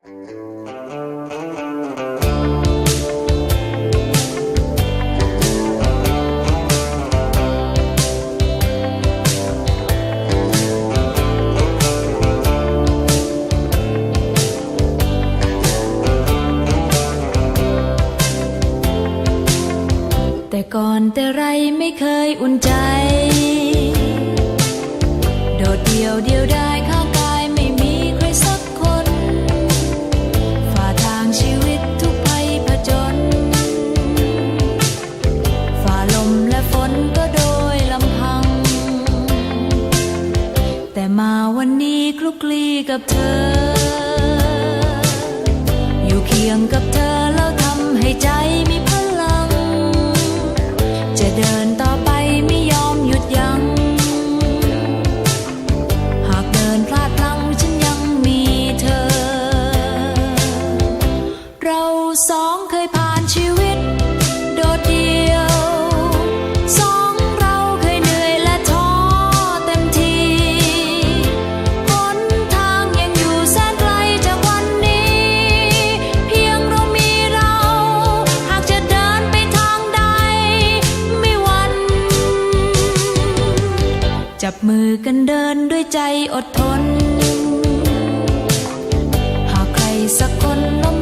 แต่ก่อนแต่ไรไม่เคยอุ่นใจ โดดเดี่ยวเดียวด มาวันนี้คลุกคลีกับเธอ อยู่เคียงกับเธอแล้วทำให้ใจมีพลัง จะเดินต่อไป จับมือกันเดินด้วยใจอดทน หากใครสักคนล้ม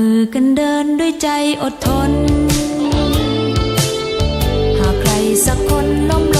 มือกันเดินด้วยใจอดทน หากใครสักคนล้มลง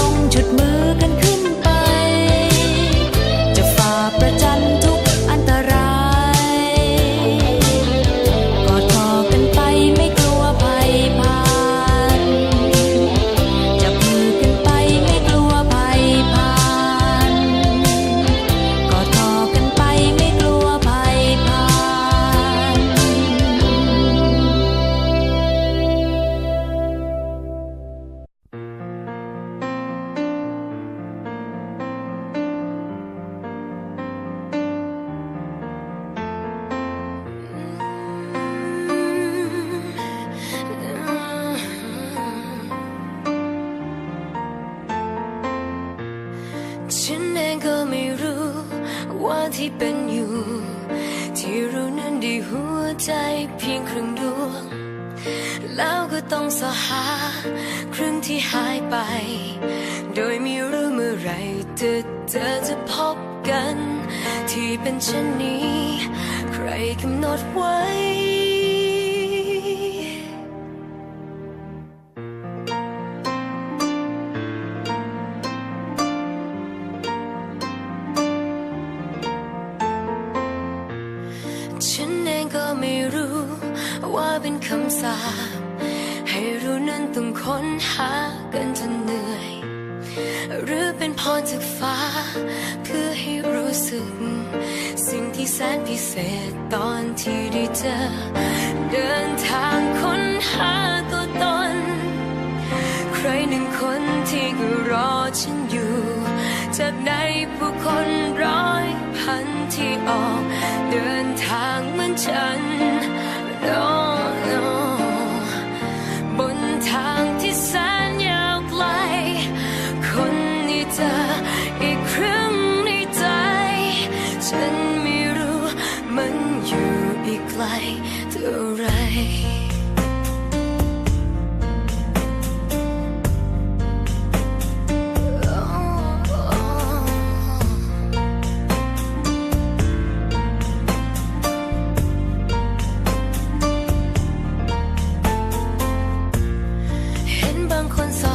ว่าที่เป็นอยู่ ที่รู้นั้นดีหัวใจเพียงครึ่งดวง แล้วก็ต้องสหาครึ่งที่หายไป โดยไม่รู้เมื่อไรเธอเธอจะพบกัน ที่เป็นเช่นนี้ ใครกำหนดไว้ ว่าเป็นคำสาปให้รู้นั้นต้องค้นหากันจนเหนื่อย หรือเป็นพรจากฟ้า เพื่อให้รู้สึก สิ่งที่แสนพิเศษตอนที่ได้เจอ เดินทางค้นหาตัวตน ใครหนึ่งคนที่ก็รอฉันอยู่ จากในผู้คนร้อยพันที่ออก เดินทางเหมือนฉัน don't 困锁